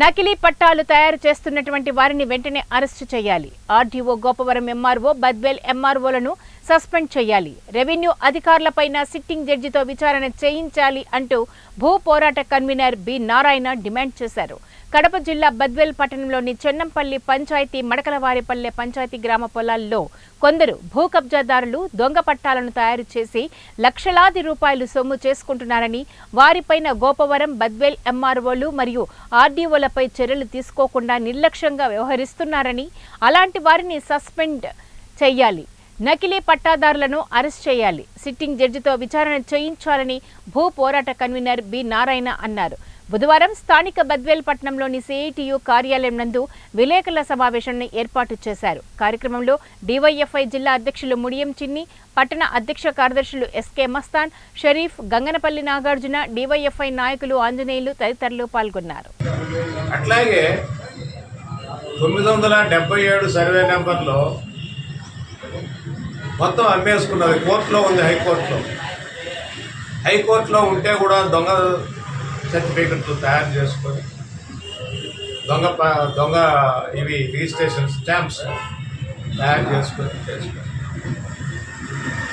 నకిలీ పట్టాలు తయారు చేస్తున్నటువంటి వారిని వెంటనే అరెస్టు చేయాలి. ఆర్డీఓ గోపవరం ఎంఆర్ఓ బద్వేల్ ఎంఆర్ఓలను సస్పెండ్ చేయాలి. రెవెన్యూ అధికారులపైన సిట్టింగ్ జడ్జితో విచారణ చేయించాలి అంటూ భూ పోరాట కన్వీనర్ బి. నారాయణ డిమాండ్ చేశారు. కడప జిల్లా బద్వేల్ పట్టణంలోని చెన్నంపల్లి పంచాయతీ మడకలవారిపల్లె పంచాయతీ గ్రామ పొలాల్లో కొందరు భూ కబ్జాదారులు దొంగ పట్టాలను తయారు చేసి లక్షలాది రూపాయలు సొమ్ము చేసుకుంటున్నారని వారిపైన గోపవరం బద్వేల్ ఎంఆర్ఓలు మరియు ఆర్డీఓలపై చర్యలు తీసుకోకుండా నిర్లక్ష్యంగా వ్యవహరిస్తున్నారని అలాంటి వారిని సస్పెండ్ చేయాలి. నకిలీ పట్టాదారులను అరెస్ట్ చేయాలి. సిట్టింగ్ జడ్జితో విచారణ చేయించాలని భూ పోరాట కన్వీనర్ బి. నారాయణ అన్నారు. బుధవారం స్థానిక బద్వేల్ పట్టణంలోని సిఐటియు కార్యాలయం నందు విలేకరుల సమావేశాన్ని ఏర్పాటు చేశారు. కార్యక్రమంలో డివైఎఫ్ఐ జిల్లా అధ్యక్షులు ముడియం చిన్ని పట్టణ అధ్యక్ష కార్యదర్శులు ఎస్కే మస్తాన్ షరీఫ్ గంగనపల్లి నాగార్జున డివైఎఫ్ఐ నాయకులు ఆంజనేయులు తదితరులు పాల్గొన్నారు. అట్లాగే తొమ్మిది వందల డెబ్బై ఏడు సర్వే నెంబర్లో మొత్తం అమ్మేసుకున్నది కోర్టులో ఉంది హైకోర్టులో. హైకోర్టులో ఉంటే కూడా దొంగ సర్టిఫికెట్లు తయారు చేసుకొని దొంగ దొంగ ఇవి రిజిస్ట్రేషన్ స్టాంప్స్ తయారు చేసుకొని చేసుకొని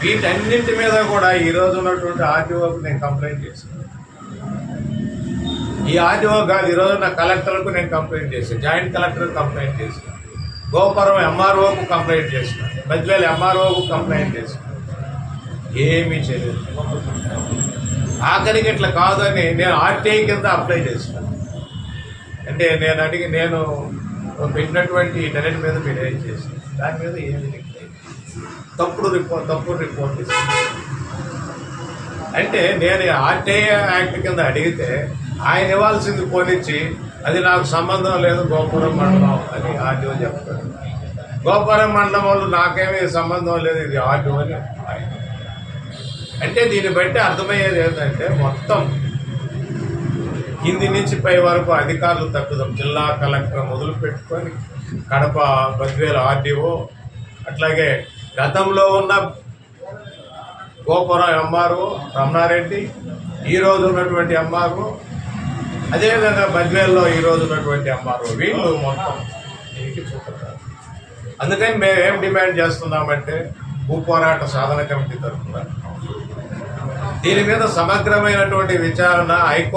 వీటన్నింటి మీద కూడా ఈరోజు ఉన్నటువంటి ఆర్టీఓకు నేను కంప్లైంట్ చేశాను. ఈ ఆర్టీఓ కాదు ఈరోజు నా కలెక్టర్కు నేను కంప్లైంట్ చేశాను. జాయింట్ కలెక్టర్కి కంప్లైంట్ చేశాను. గోపురం ఎంఆర్ఓకు కంప్లైంట్ చేసిన. బద్వేలు ఎంఆర్ఓకు కంప్లైంట్ చేసిన. ఏమీ చేయలేదు. ఆఖరికి ఇట్లా కాదని నేను ఆర్టీఐ కింద అప్లై చేసిన. అంటే నేను అడిగి నేను పెట్టినటువంటి డైరెక్ట్ మీద మీరు ఏం చేశారు? దాని మీద ఏమి తప్పుడు రిపోర్ట్ తప్పుడు రిపోర్ట్ ఇస్తుంది అంటే నేను ఆర్టీఐ యాక్ట్ కింద అడిగితే ఆయన ఇవ్వాల్సింది పోనిచ్చి అది నాకు సంబంధం లేదు గోపురం మండలం అని ఆర్టీఓ చెప్తాడు గోపురం మండలం వాళ్ళు నాకేమీ సంబంధం లేదు ఇది ఆర్టీఓ అని ఆయన. అంటే దీన్ని బట్టి అర్థమయ్యేది ఏంటంటే మొత్తం కింది నుంచి పై వరకు అధికారులు తగ్గుదాం జిల్లా కలెక్టర్ మొదలు పెట్టుకొని కడప బద్వేలు ఆర్డీఓ అట్లాగే గతంలో ఉన్న గోపురం ఎంఆర్ఓ రమణారెడ్డి ఈ రోజు ఉన్నటువంటి ఎంఆర్ఓ అదేవిధంగా బద్వేల్లో ఈ రోజు ఉన్నటువంటి అమ్మారు వీళ్ళు మొత్తం దీనికి చూపుతారు అందుకని మేము ఏం డిమాండ్ చేస్తున్నామంటే భూ పోరాట సాధన కమిటీ తరఫున దీని మీద సమగ్రమైనటువంటి విచారణ హైకోర్టు